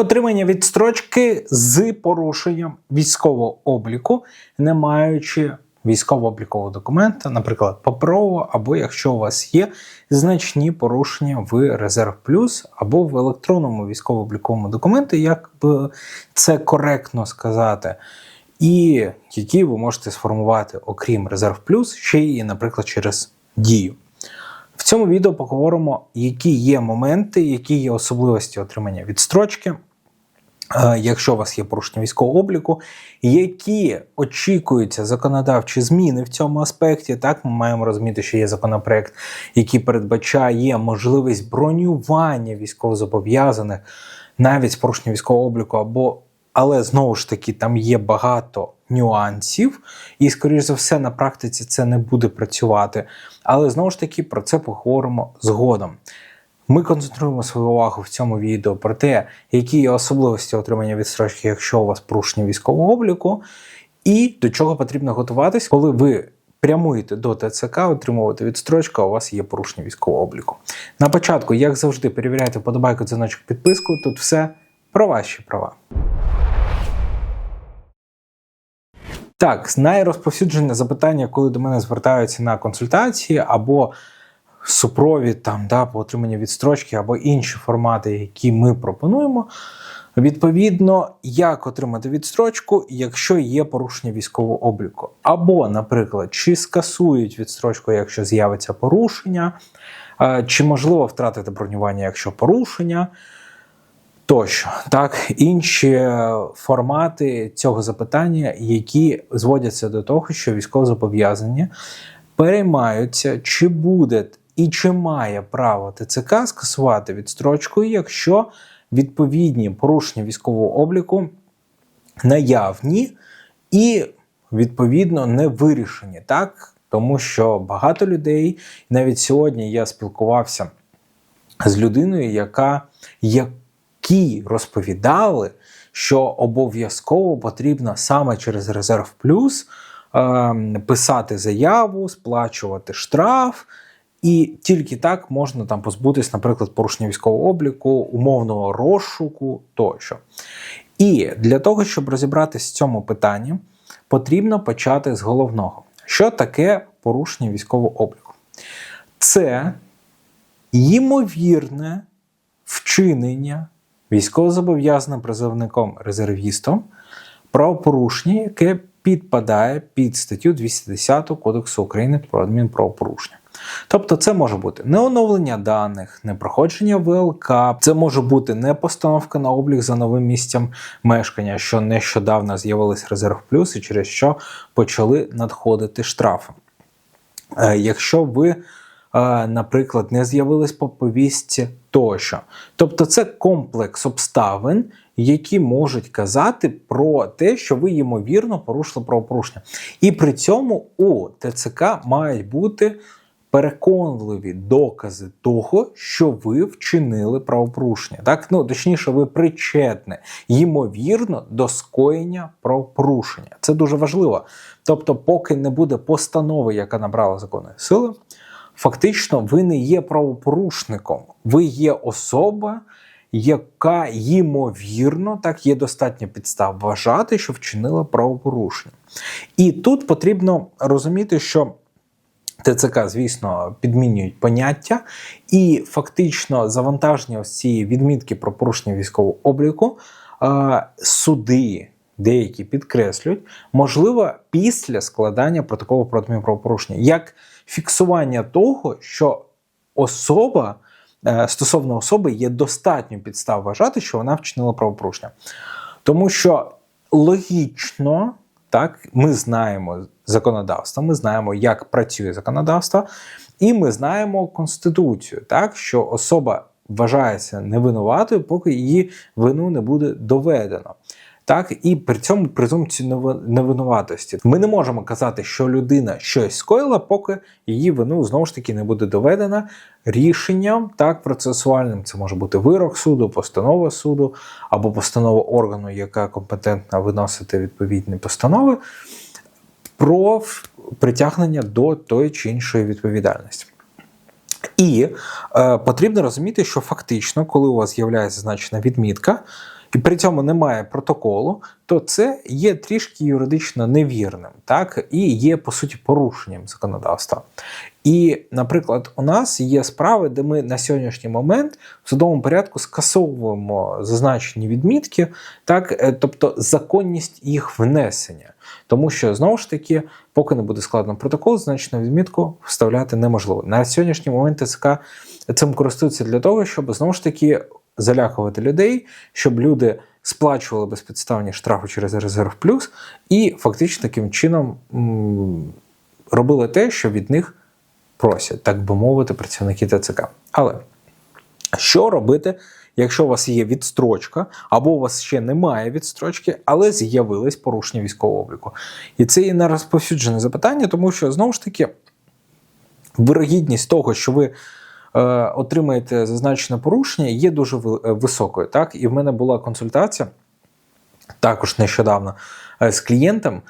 Отримання відстрочки з порушенням військового обліку, не маючи військово-облікового документа, наприклад, паперового, або якщо у вас є значні порушення в Резерв Плюс або в електронному військово-обліковому документі, як би це коректно сказати, і які ви можете сформувати, окрім Резерв Плюс, ще і, наприклад, через дію. В цьому відео поговоримо, які є моменти, які є особливості отримання відстрочки, якщо у вас є порушення військового обліку, які очікуються законодавчі зміни в цьому аспекті. Так, ми маємо розуміти, що є законопроект, який передбачає можливість бронювання військовозобов'язаних навіть з порушення військового обліку або але знову ж таки там є багато нюансів, і, скоріш за все, на практиці це не буде працювати. Але знову ж таки про це поговоримо згодом. Ми концентруємо свою увагу в цьому відео про те, які є особливості отримання відстрочки, якщо у вас порушення військового обліку, і до чого потрібно готуватись, коли ви прямуєте до ТЦК, отримувати відстрочку, а у вас є порушення військового обліку. На початку, як завжди, перевіряйте вподобайку, дзвіночок, підписку. Тут все про ваші права. Так, найрозповсюджене запитання, коли до мене звертаються на консультації або супровід там, да, по отриманню відстрочки, або інші формати, які ми пропонуємо. Відповідно, як отримати відстрочку, якщо є порушення військового обліку. Або, наприклад, чи скасують відстрочку, якщо з'явиться порушення, чи можливо втратити бронювання, якщо порушення. Тощо, так, інші формати цього запитання, які зводяться до того, що військовозобов'язані переймаються, чи буде і чи має право ТЦК скасувати відстрочку, якщо відповідні порушення військового обліку наявні і відповідно не вирішені, так тому що багато людей навіть сьогодні я спілкувався з людиною, яка які розповідали, що обов'язково потрібно саме через резерв плюс е, писати заяву, сплачувати штраф. І тільки так можна там позбутись, наприклад, порушення військового обліку, умовного розшуку тощо. І для того, щоб розібратися в цьому питанні, потрібно почати з головного. Що таке порушення військового обліку? Це ймовірне вчинення військовозобов'язаним призовником резервістом правопорушення, яке підпадає під статтю 210 Кодексу України про адмінправопорушення. Тобто це може бути не оновлення даних, не проходження ВЛК, це може бути не постановка на облік за новим місцем мешкання, що нещодавно з'явились резерв плюс, і через що почали надходити штрафи. Е, якщо ви наприклад, не з'явились по повістці тощо. Тобто це комплекс обставин, які можуть казати про те, що ви ймовірно порушили правопорушення. І при цьому у ТЦК мають бути переконливі докази того, що ви вчинили правопорушення. Так, ну точніше, ви причетні, ймовірно, до скоєння правопорушення. Це дуже важливо. Тобто, поки не буде постанови, яка набрала законної сили фактично ви не є правопорушником, ви є особа, яка ймовірно так є достатньо підстав вважати, що вчинила правопорушення. І тут потрібно розуміти, що. ТЦК, звісно, підмінюють поняття, і фактично завантаження ось відмітки про порушення військового обліку суди деякі підкреслюють, можливо, після складання протоколу про адмінправопорушення, як фіксування того, що особа е, стосовно особи є достатньо підстав вважати, що вона вчинила правопорушення. Тому що логічно, так, ми знаємо законодавство, ми знаємо, як працює законодавство, і ми знаємо Конституцію, так, що особа вважається невинуватою, поки її вину не буде доведено так і при цьому презумпцію невинуватості. Ми не можемо казати, що людина щось скоїла, поки її вину знову ж таки не буде доведена рішенням так процесуальним. Це може бути вирок суду, постанова суду або постанова органу, яка компетентна виносити відповідні постанови. Про притягнення до тої чи іншої відповідальності. І е, потрібно розуміти, що фактично, коли у вас з'являється значна відмітка, і при цьому немає протоколу, то це є трішки юридично невірним, так і є по суті порушенням законодавства. І, наприклад, у нас є справи, де ми на сьогоднішній момент в судовому порядку скасовуємо зазначені відмітки, так, е, тобто законність їх внесення. Тому що знову ж таки, поки не буде складено протокол, значну відмітку вставляти неможливо. На сьогоднішній момент ТЦК цим користується для того, щоб знову ж таки залякувати людей, щоб люди сплачували безпідставні штрафи через резерв плюс, і фактично таким чином робили те, що від них просять, так би мовити, працівники ТЦК. Але що робити, якщо у вас є відстрочка, або у вас ще немає відстрочки, але з'явились порушення військового обліку? І це є нерозповсюджене запитання, тому що знову ж таки вирогідність того, що ви отримаєте зазначене порушення, є дуже е, високою. Так? І в мене була консультація також нещодавно е, з клієнтом.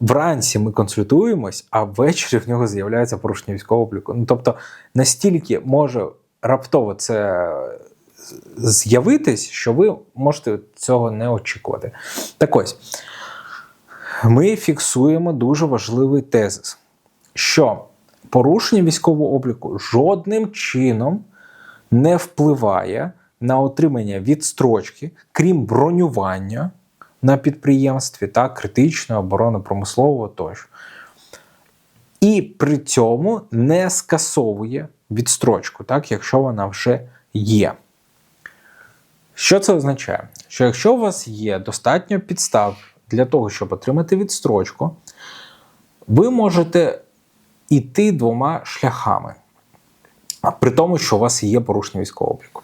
Вранці ми консультуємось, а ввечері в нього з'являється порушення військового обліку. Ну тобто настільки може раптово це з'явитись, що ви можете цього не очікувати. Так ось ми фіксуємо дуже важливий тезис, що порушення військового обліку жодним чином не впливає на отримання відстрочки, крім бронювання на підприємстві та критичної оборони промислового тощо. І при цьому не скасовує відстрочку, так, якщо вона вже є. Що це означає? Що якщо у вас є достатньо підстав для того, щоб отримати відстрочку, ви можете йти двома шляхами, при тому, що у вас є порушення військового обліку.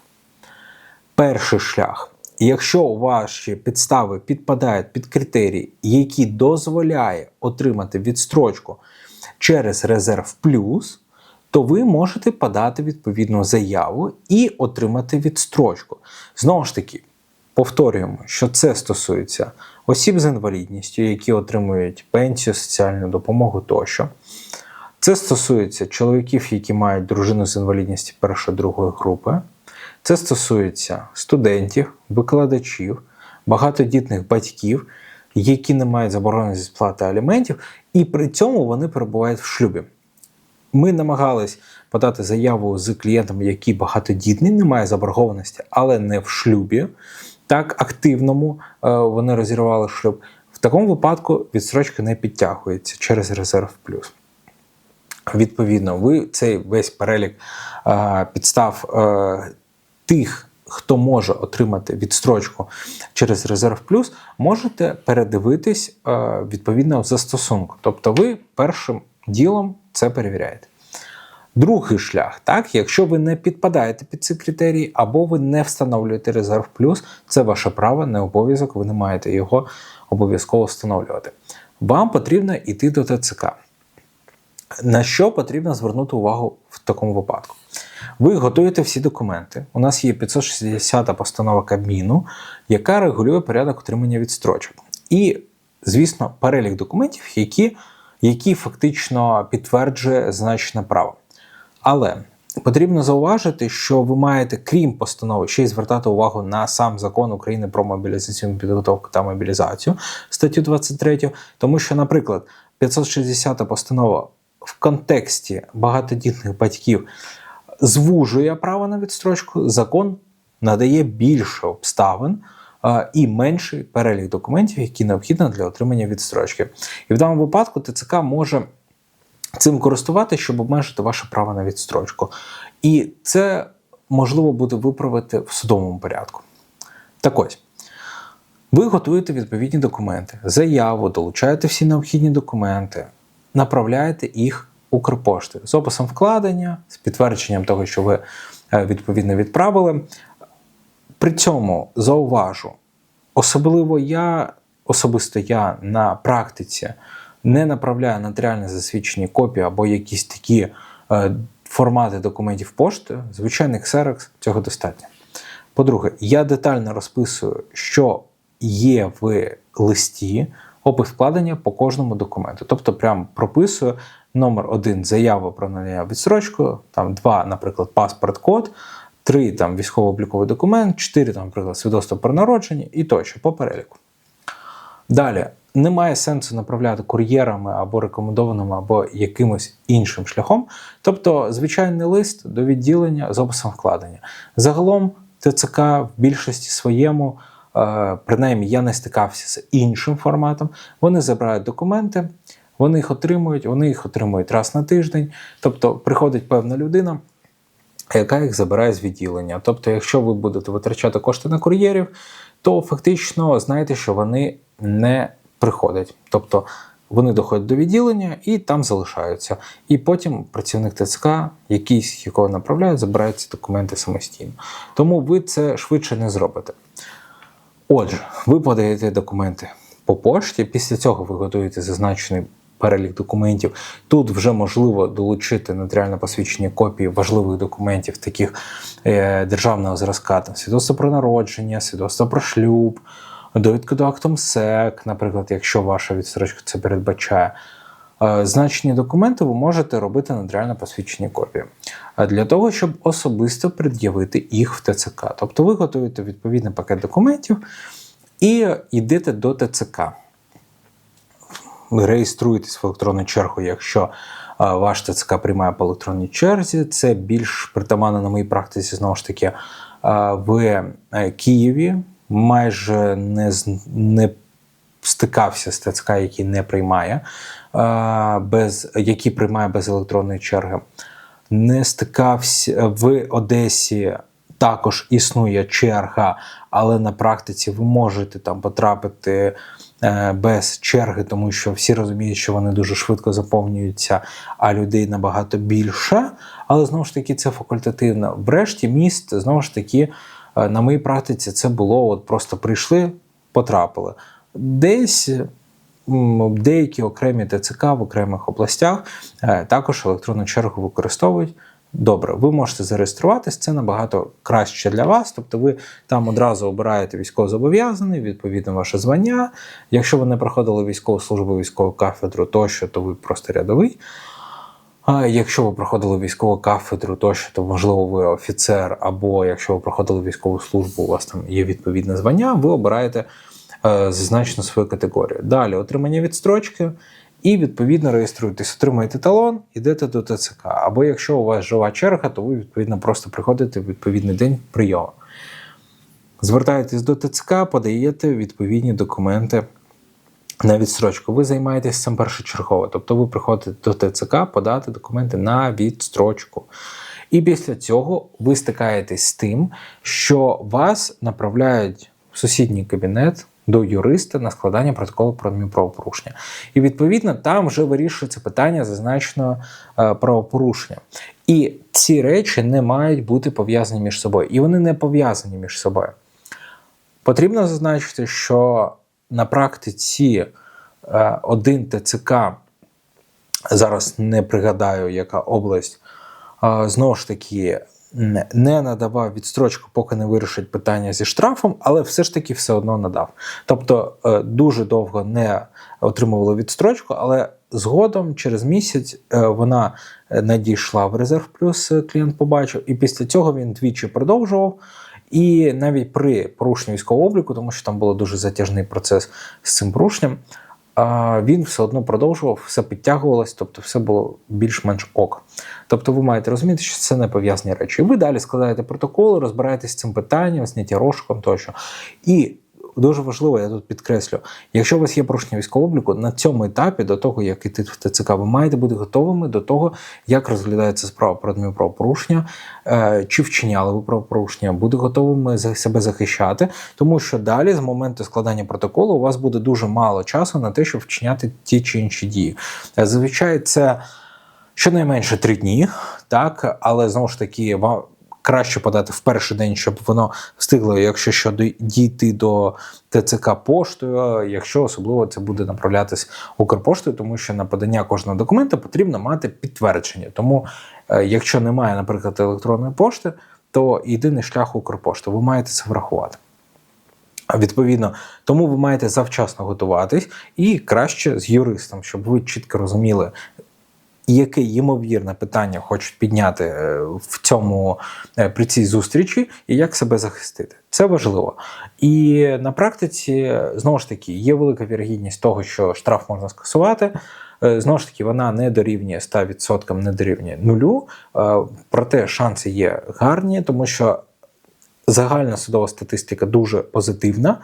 Перший шлях. Якщо ваші підстави підпадають під критерії, які дозволяє отримати відстрочку через резерв плюс, то ви можете подати відповідну заяву і отримати відстрочку. Знову ж таки, повторюємо, що це стосується осіб з інвалідністю, які отримують пенсію, соціальну допомогу тощо. Це стосується чоловіків, які мають дружину з інвалідністю першої другої групи. Це стосується студентів, викладачів, багатодітних батьків, які не мають заборони зі сплати аліментів, і при цьому вони перебувають в шлюбі. Ми намагались подати заяву з клієнтом, який багатодітний, не має заборгованості, але не в шлюбі. Так, активному е, вони розірвали шлюб. В такому випадку відстрочка не підтягується через резерв плюс. Відповідно, ви цей весь перелік е, підстав е, тих, хто може отримати відстрочку через резерв плюс, можете передивитись відповідно в застосунку. Тобто, ви першим ділом це перевіряєте. Другий шлях, так, якщо ви не підпадаєте під ці критерії, або ви не встановлюєте резерв плюс, це ваше право, не обов'язок, ви не маєте його обов'язково встановлювати. Вам потрібно йти до ТЦК. На що потрібно звернути увагу в такому випадку? Ви готуєте всі документи. У нас є 560 постанова Кабміну, яка регулює порядок отримання відстрочок. І, звісно, перелік документів, які який фактично підтверджує значне право. Але потрібно зауважити, що ви маєте, крім постанови, ще й звертати увагу на сам закон України про мобілізаційну підготовку та мобілізацію статтю 23, тому що, наприклад, 560 постанова в контексті багатодітних батьків звужує право на відстрочку, закон надає більше обставин і менший перелік документів, які необхідно для отримання відстрочки. І в даному випадку ТЦК може цим користувати, щоб обмежити ваше право на відстрочку. І це можливо буде виправити в судовому порядку. Так ось. Ви готуєте відповідні документи, заяву, долучаєте всі необхідні документи, направляєте їх Укрпошти з описом вкладення, з підтвердженням того, що ви е, відповідно відправили. При цьому зауважу, особливо я, особисто я на практиці не направляю нотаріально засвідчені копії або якісь такі е, формати документів пошти, звичайних Xerox цього достатньо. По-друге, я детально розписую, що є в листі опис вкладення по кожному документу. Тобто, прям прописую номер один заяву про надання відстрочку, там два, наприклад, паспорт-код три там військово-обліковий документ, чотири там, наприклад, свідоцтво про народження і тощо по переліку. Далі немає сенсу направляти кур'єрами або рекомендованими, або якимось іншим шляхом. Тобто, звичайний лист до відділення з описом вкладення. Загалом, ТЦК в більшості своєму, принаймні, я не стикався з іншим форматом. Вони забирають документи, вони їх отримують, вони їх отримують раз на тиждень. Тобто, приходить певна людина. Яка їх забирає з відділення. Тобто, якщо ви будете витрачати кошти на кур'єрів, то фактично знаєте, що вони не приходять. Тобто вони доходять до відділення і там залишаються. І потім працівник ТЦК, якийсь, якого направляють, забирає ці документи самостійно. Тому ви це швидше не зробите. Отже, ви подаєте документи по пошті, після цього ви готуєте зазначений перелік документів. Тут вже можливо долучити нотаріально посвідчені копії важливих документів, таких е, державного зразка, там свідоцтво про народження, свідоцтво про шлюб, довідку до актом СЕК, наприклад, якщо ваша відстрочка це передбачає. Е, значені документи ви можете робити нотаріально посвідчені копії А для того, щоб особисто пред'явити їх в ТЦК. Тобто ви готуєте відповідний пакет документів і йдете до ТЦК реєструєтесь в електронну чергу, якщо ваш ТЦК приймає по електронній черзі. Це більш притаманно на моїй практиці, знову ж таки, в е, Києві майже не не стикався з ТЦК, який не приймає, без, який приймає без електронної черги. Не стикався в Одесі. Також існує черга, але на практиці ви можете там потрапити Е, без черги, тому що всі розуміють, що вони дуже швидко заповнюються, а людей набагато більше. Але знову ж таки, це факультативно. Врешті міст, знову ж таки, е, на моїй практиці це було: от просто прийшли, потрапили. Десь. Деякі окремі ТЦК в окремих областях е, також електронну чергу використовують. Добре, ви можете зареєструватись, це набагато краще для вас. Тобто ви там одразу обираєте військовозобов'язаний, відповідно ваше звання. Якщо ви не проходили військову службу, військову кафедру тощо, то ви просто рядовий. А якщо ви проходили військову кафедру тощо, то можливо ви офіцер, або якщо ви проходили військову службу, у вас там є відповідне звання, ви обираєте зазначену свою категорію. Далі отримання відстрочки і відповідно реєструєтесь, отримаєте талон, йдете до ТЦК. Або якщо у вас жива черга, то ви відповідно просто приходите в відповідний день прийому. Звертаєтесь до ТЦК, подаєте відповідні документи на відстрочку. Ви займаєтесь цим першочергово. Тобто ви приходите до ТЦК подати документи на відстрочку. І після цього ви стикаєтесь з тим, що вас направляють в сусідній кабінет до юриста на складання протоколу про адмінправопорушення. І відповідно там вже вирішується питання зазначеного е, правопорушення. І ці речі не мають бути пов'язані між собою. І вони не пов'язані між собою. Потрібно зазначити, що на практиці е, один ТЦК, зараз не пригадаю, яка область, е, знову ж таки не надавав відстрочку, поки не вирішить питання зі штрафом, але все ж таки все одно надав. Тобто е, дуже довго не отримували відстрочку, але згодом, через місяць, е, вона надійшла в резерв плюс е, клієнт побачив, і після цього він двічі продовжував. І навіть при порушенні військового обліку, тому що там був дуже затяжний процес з цим порушенням, він все одно продовжував, все підтягувалось, тобто все було більш-менш ок. Тобто ви маєте розуміти, що це не пов'язані речі. І ви далі складаєте протоколи, розбираєтесь з цим питанням, зняття розшуком тощо. І дуже важливо, я тут підкреслю, якщо у вас є порушення військового обліку, на цьому етапі, до того, як іти в ТЦК, ви маєте бути готовими до того, як розглядається справа про адмінправопорушення, е, чи вчиняли ви правопорушення, бути готовими себе захищати, тому що далі, з моменту складання протоколу, у вас буде дуже мало часу на те, щоб вчиняти ті чи інші дії. Е, зазвичай це. Щонайменше три дні, так, але знову ж таки, краще подати в перший день, щоб воно встигло, якщо що дійти до ТЦК поштою, якщо особливо це буде направлятись Укрпоштою, тому що на подання кожного документа потрібно мати підтвердження. Тому, е, якщо немає, наприклад, електронної пошти, то єдиний шлях Укрпошти. Ви маєте це врахувати. Відповідно, тому ви маєте завчасно готуватись і краще з юристом, щоб ви чітко розуміли, і яке ймовірне питання хочуть підняти е, в цьому е, при цій зустрічі, і як себе захистити. Це важливо. І на практиці знову ж таки є велика вірогідність того, що штраф можна скасувати. Е, Знову ж таки, вона не дорівнює 100%, не дорівнює нулю. Е, Проте шанси є гарні, тому що загальна судова статистика дуже позитивна.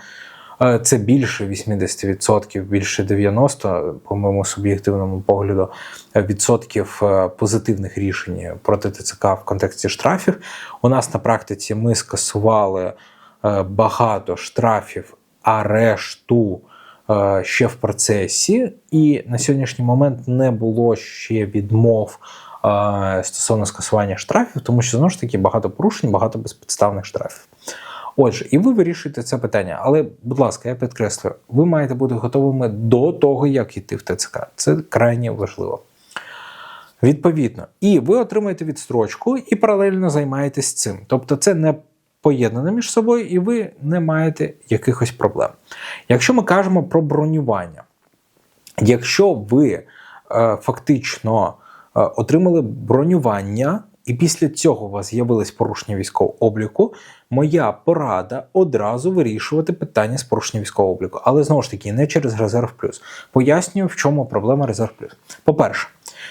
Е, Це більше 80%, більше 90%, по моєму суб'єктивному погляду, відсотків е, позитивних рішень проти ТЦК в контексті штрафів. У нас на практиці ми скасували е, багато штрафів, арешту ще в процесі, і на сьогоднішній момент не було ще відмов стосовно скасування штрафів, тому що знову ж таки багато порушень, багато безпідставних штрафів. Отже, і ви вирішуєте це питання. Але, будь ласка, я підкреслюю, ви маєте бути готовими до того, як йти в ТЦК. Це крайне важливо. Відповідно, і ви отримаєте відстрочку і паралельно займаєтесь цим. Тобто, це не поєднано між собою, і ви не маєте якихось проблем. Якщо ми кажемо про бронювання, якщо ви е, фактично е, отримали бронювання, і після цього у вас з'явилось порушення військового обліку, моя порада одразу вирішувати питання з порушення військового обліку. Але знову ж таки, не через резерв плюс. Пояснюю, в чому проблема резерв плюс. По-перше,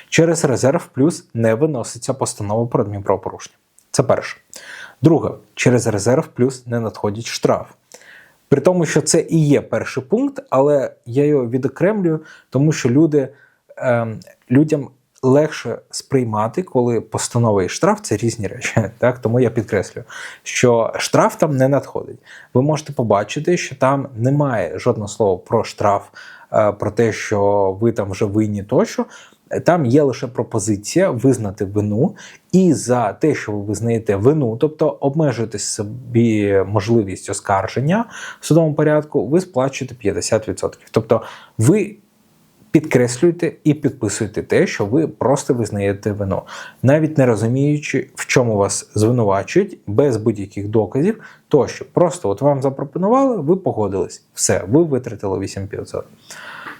через резерв плюс не виноситься постанова про адмінправопорушення. Це перше. Друге, через резерв плюс не надходить штраф. При тому, що це і є перший пункт, але я його відокремлюю, тому що люди, ем, людям легше сприймати, коли постанова і штраф це різні речі. Так? Тому я підкреслюю, що штраф там не надходить. Ви можете побачити, що там немає жодного слова про штраф, е, про те, що ви там вже винні тощо. Там є лише пропозиція визнати вину, і за те, що ви визнаєте вину, тобто обмежуєте собі можливість оскарження в судовому порядку, ви сплачуєте 50%. Тобто ви підкреслюєте і підписуєте те, що ви просто визнаєте вину, навіть не розуміючи, в чому вас звинувачують, без будь-яких доказів, тощо просто от вам запропонували, ви погодились, все, ви витратили 8500.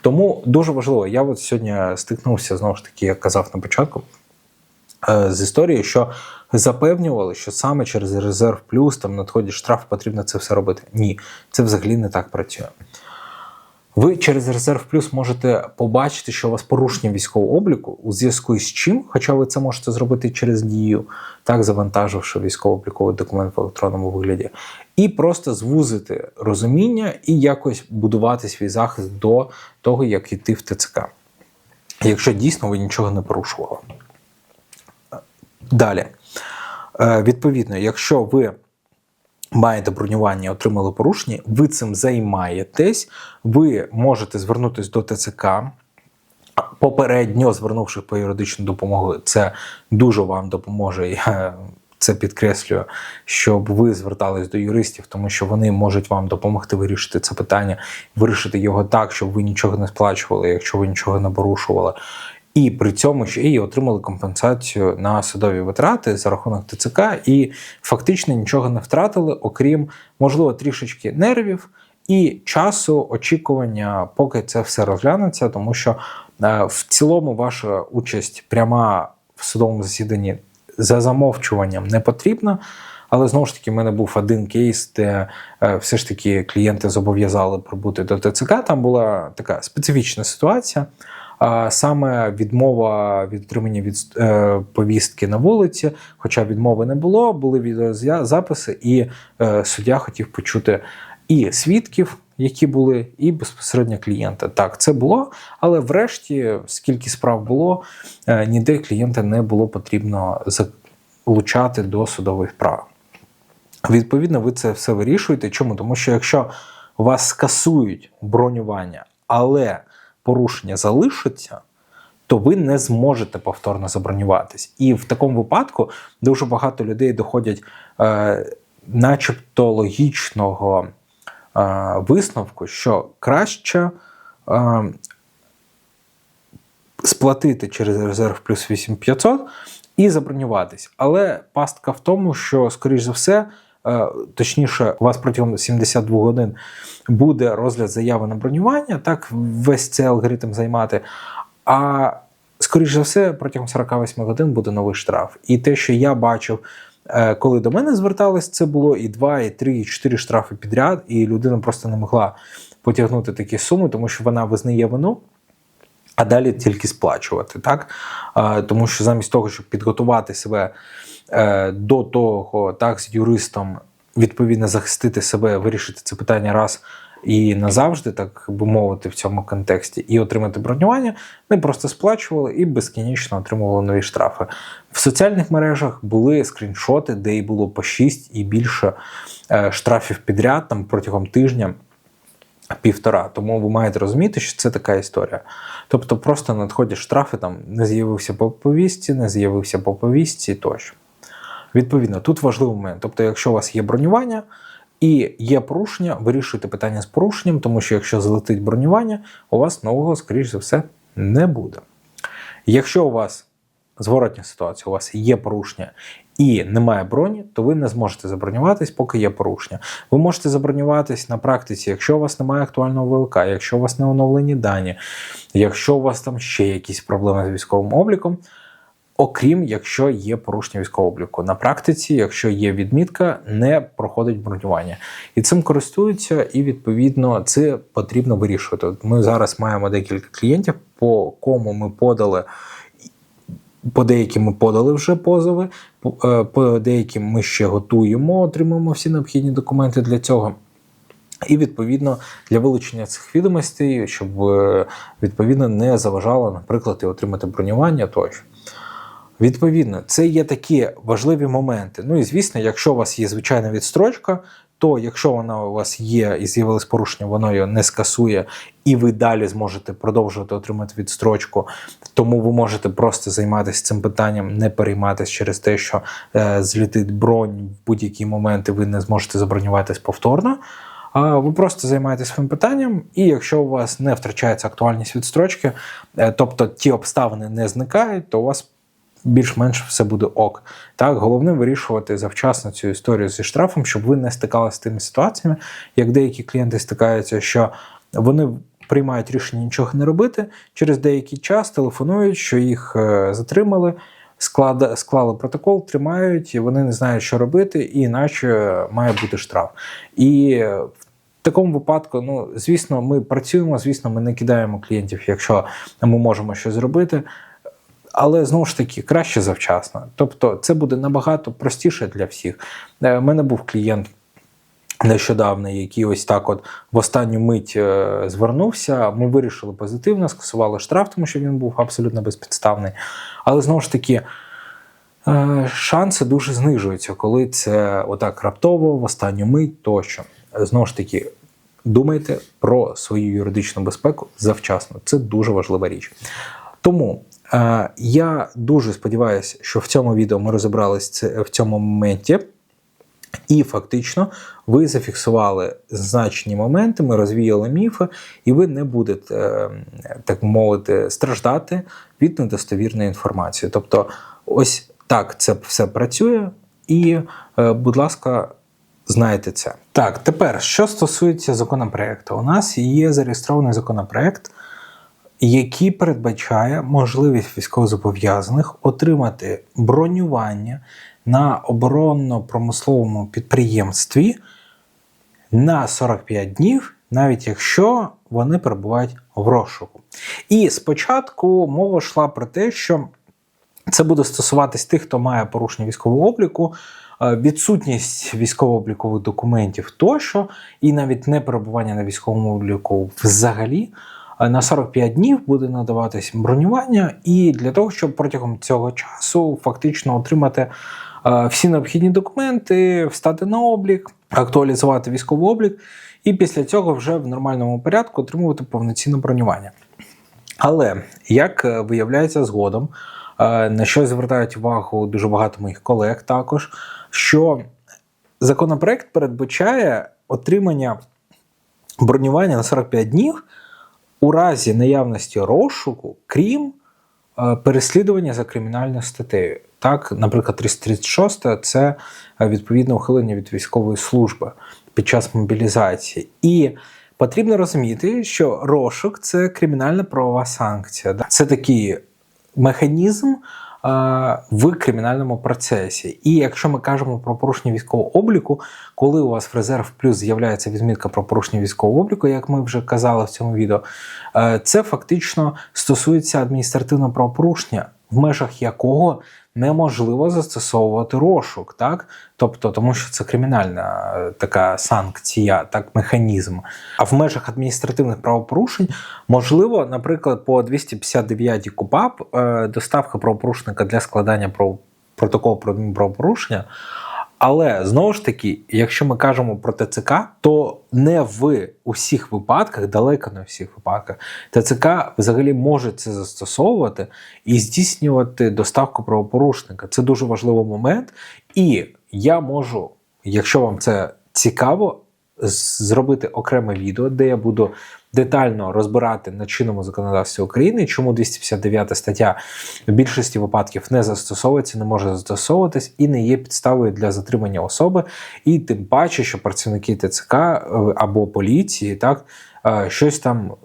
Тому дуже важливо, я от сьогодні стикнувся знову ж таки, як казав на початку, е, з історією, що запевнювали, що саме через резерв плюс там надходить штраф, потрібно це все робити. Ні, це взагалі не так працює. Ви через резерв плюс можете побачити, що у вас порушення військового обліку у зв'язку з чим, хоча ви це можете зробити через дію, так завантаживши військово-обліковий документ в електронному вигляді, і просто звузити розуміння і якось будувати свій захист до того, як йти в ТЦК, якщо дійсно ви нічого не порушували. Далі, Е, відповідно, якщо ви маєте бронювання, отримали порушення, ви цим займаєтесь, ви можете звернутися до ТЦК. Попередньо звернувши по юридичну допомогу, це дуже вам допоможе. Я це підкреслюю, щоб ви звертались до юристів, тому що вони можуть вам допомогти вирішити це питання, вирішити його так, щоб ви нічого не сплачували, якщо ви нічого не порушували. І при цьому ще й отримали компенсацію на судові витрати за рахунок ТЦК, і фактично нічого не втратили, окрім, можливо, трішечки нервів і часу очікування, поки це все розглянеться, тому що е, в цілому ваша участь пряма в судовому засіданні за замовчуванням не потрібна. Але знову ж таки, в мене був один кейс, де е, все ж таки клієнти зобов'язали прибути до ТЦК. Там була така специфічна ситуація. Саме відмова від отримання від е, повістки на вулиці, хоча відмови не було, були відеозаписи, і е, суддя хотів почути і свідків, які були, і безпосередньо клієнта. Так, це було, але врешті, скільки справ було, е, ніде клієнта не було потрібно залучати до судових прав. Відповідно, ви це все вирішуєте. Чому? Тому що якщо вас скасують бронювання, але порушення залишиться, то ви не зможете повторно забронюватись. І в такому випадку дуже багато людей доходять, е, начебто логічного е, висновку, що краще е, сплатити через резерв плюс 8500 і забронюватись. Але пастка в тому, що, скоріш за все, точніше, у вас протягом 72 годин буде розгляд заяви на бронювання, так весь цей алгоритм займати. А скоріш за все, протягом 48 годин буде новий штраф. І те, що я бачив, е, коли до мене звертались, це було і 2, і 3, і 4 штрафи підряд, і людина просто не могла потягнути такі суми, тому що вона визнає вину. А далі тільки сплачувати, так? Тому що замість того, щоб підготувати себе е, до того, так, з юристом, відповідно захистити себе, вирішити це питання раз і назавжди, так би мовити, в цьому контексті, і отримати бронювання, ми просто сплачували і безкінечно отримували нові штрафи. В соціальних мережах були скріншоти, де і було по 6 і більше е, штрафів підряд там протягом тижня. Півтора, тому ви маєте розуміти, що це така історія. Тобто, просто надходять штрафи, там не з'явився по повістці, не з'явився по повістці тощо. Відповідно, тут важливий момент. Тобто, якщо у вас є бронювання і є порушення, вирішуйте питання з порушенням, тому що якщо злетить бронювання, у вас нового, скоріш за все, не буде. Якщо у вас зворотня ситуація, у вас є порушення і немає броні, то ви не зможете забронюватись, поки є порушення. Ви можете забронюватись на практиці, якщо у вас немає актуального ВЛК, якщо у вас не оновлені дані, якщо у вас там ще якісь проблеми з військовим обліком. Окрім якщо є порушення військового обліку. На практиці, якщо є відмітка, не проходить бронювання. І цим користуються, і відповідно це потрібно вирішувати. Ми зараз маємо декілька клієнтів, по кому ми подали. По деяким ми подали вже позови, по, е, по деяким ми ще готуємо, отримуємо всі необхідні документи для цього. І відповідно для вилучення цих відомостей, щоб е, відповідно не заважало, наприклад, і отримати бронювання тощо. Відповідно, це є такі важливі моменти. Ну і звісно, якщо у вас є звичайна відстрочка, то якщо вона у вас є і з'явилось порушення, воно його не скасує, і ви далі зможете продовжувати отримати відстрочку. Тому ви можете просто займатися цим питанням, не перейматися через те, що е, злітить бронь в будь-які моменти, ви не зможете забронюватись повторно. А ви просто займаєтесь своїм питанням, і якщо у вас не втрачається актуальність відстрочки, е, тобто ті обставини не зникають, то у вас більш-менш все буде ок. Так, головне вирішувати завчасно цю історію зі штрафом, щоб ви не стикалися з тими ситуаціями, як деякі клієнти стикаються, що вони приймають рішення нічого не робити. Через деякий час телефонують, що їх е, затримали. Склад, склали протокол, тримають, і вони не знають, що робити, і іначе має бути штраф. І в такому випадку, ну звісно, ми працюємо, звісно, ми не кидаємо клієнтів, якщо ми можемо щось зробити але знову ж таки краще завчасно. Тобто, це буде набагато простіше для всіх. У е, мене був клієнт. Нещодавно, який ось так, от в останню мить е, звернувся. Ми вирішили позитивно, скасували штраф, тому що він був абсолютно безпідставний. Але знову ж таки, е, шанси дуже знижуються, коли це отак раптово, в останню мить тощо. Знову ж таки, думайте про свою юридичну безпеку завчасно. Це дуже важлива річ. Тому Е, я дуже сподіваюся, що в цьому відео ми розібралися в цьому моменті. І фактично ви зафіксували значні моменти, ми розвіяли міфи, і ви не будете, е, так мовити, страждати від недостовірної інформації. Тобто, ось так це все працює, і, е, будь ласка, знайте це. Так, тепер, що стосується законопроекту, у нас є зареєстрований законопроект який передбачає можливість військовозобов'язаних отримати бронювання на оборонно-промисловому підприємстві на 45 днів, навіть якщо вони перебувають в розшуку. І спочатку мова йшла про те, що це буде стосуватись тих, хто має порушення військового обліку. Е, відсутність військово-облікових документів тощо, і навіть не перебування на військовому обліку взагалі на 45 днів буде надаватись бронювання, і для того, щоб протягом цього часу фактично отримати е, всі необхідні документи, встати на облік, актуалізувати військовий облік, і після цього вже в нормальному порядку отримувати повноцінне бронювання. Але як е, виявляється згодом, е, на що звертають увагу дуже багато моїх колег, також що законопроект передбачає отримання бронювання на 45 днів у разі наявності розшуку, крім е, переслідування за кримінальною статтею. Так, наприклад, 336 це е, відповідне ухилення від військової служби під час мобілізації. І потрібно розуміти, що розшук це кримінальна правова санкція. Це такий механізм е, в кримінальному процесі. І якщо ми кажемо про порушення військового обліку, коли у вас в резерв плюс з'являється відмітка про порушення військового обліку, як ми вже казали в цьому відео, е, це фактично стосується адміністративного правопорушення, в межах якого неможливо застосовувати розшук, так тобто, тому що це кримінальна е, така санкція, так механізм. А в межах адміністративних правопорушень можливо, наприклад, по 259 КУПАП е, доставка правопорушника для складання про протоколу про правопорушення. Але знову ж таки, якщо ми кажемо про ТЦК, то не в усіх випадках, далеко не в всіх випадках, ТЦК взагалі може це застосовувати і здійснювати доставку правопорушника. Це дуже важливий момент. І я можу, якщо вам це цікаво, зробити окреме відео, де я буду детально розбирати на чинному законодавстві України, чому 259 стаття в більшості випадків не застосовується, не може застосовуватись і не є підставою для затримання особи, і тим паче, що працівники ТЦК е, або поліції так е, щось там.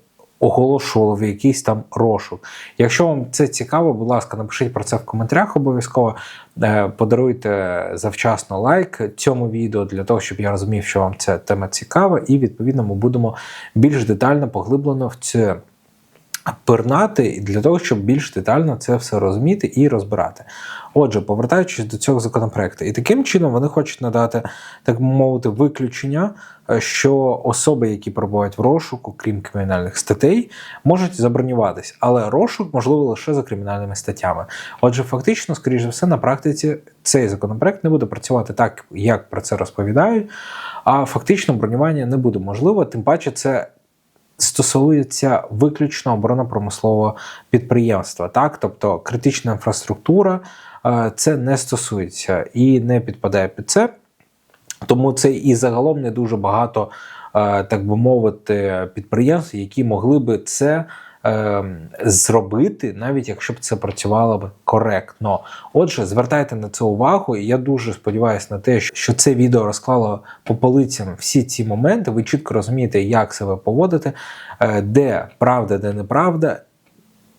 Оголошували в якийсь там розшук. Якщо вам це цікаво, будь ласка, напишіть про це в коментарях обов'язково. Е, Подаруйте завчасно лайк цьому відео для того, щоб я розумів, що вам ця тема цікава, і відповідно ми будемо більш детально поглиблено в це пирнати для того, щоб більш детально це все розуміти і розбирати. Отже, повертаючись до цього законопроекту, і таким чином вони хочуть надати, так би мовити, виключення, е, що особи, які перебувають в розшуку, крім кримінальних статей, можуть забронюватись, але розшук можливо лише за кримінальними статтями. Отже, фактично, скоріш за все, на практиці цей законопроект не буде працювати так, як про це розповідають, а фактично бронювання не буде можливо, тим паче це стосується виключно оборонно-промислового підприємства, так тобто критична інфраструктура е, це не стосується і не підпадає під це. Тому це і загалом не дуже багато, е, так би мовити, підприємств, які могли би це е, зробити, навіть якщо б це працювало б коректно. Отже, звертайте на це увагу, і я дуже сподіваюся на те, що це відео розклало по полицям всі ці моменти. Ви чітко розумієте, як себе поводити, е, де правда, де неправда.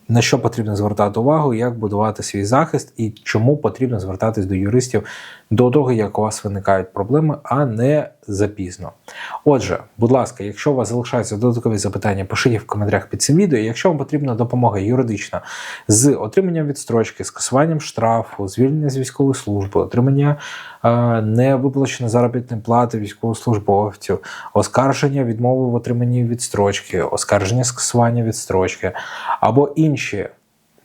На що потрібно звертати увагу, як будувати свій захист і чому потрібно звертатись до юристів до того, як у вас виникають проблеми, а не запізно. Отже, будь ласка, якщо у вас залишаються додаткові запитання, пишіть в коментарях під цим відео. Якщо вам потрібна допомога юридична з отриманням відстрочки, скасуванням штрафу, звільнення з військової служби, отримання е, невиплаченої заробітної плати військовослужбовців, оскарження відмови в отриманні відстрочки, оскарження скасування відстрочки або інші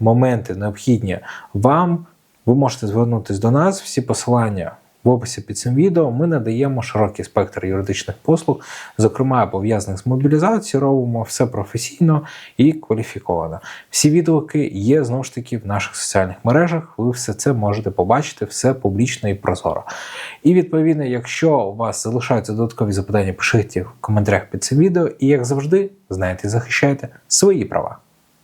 моменти необхідні вам, ви можете звернутися до нас. Всі посилання в описі під цим відео. Ми надаємо широкий спектр юридичних послуг, зокрема пов'язаних з мобілізацією, робимо все професійно і кваліфіковано. Всі відгуки є знову ж таки в наших соціальних мережах. Ви все це можете побачити, все публічно і прозоро. І відповідно, якщо у вас залишаються додаткові запитання, пишіть в коментарях під цим відео. І як завжди, знайте, і захищайте свої права.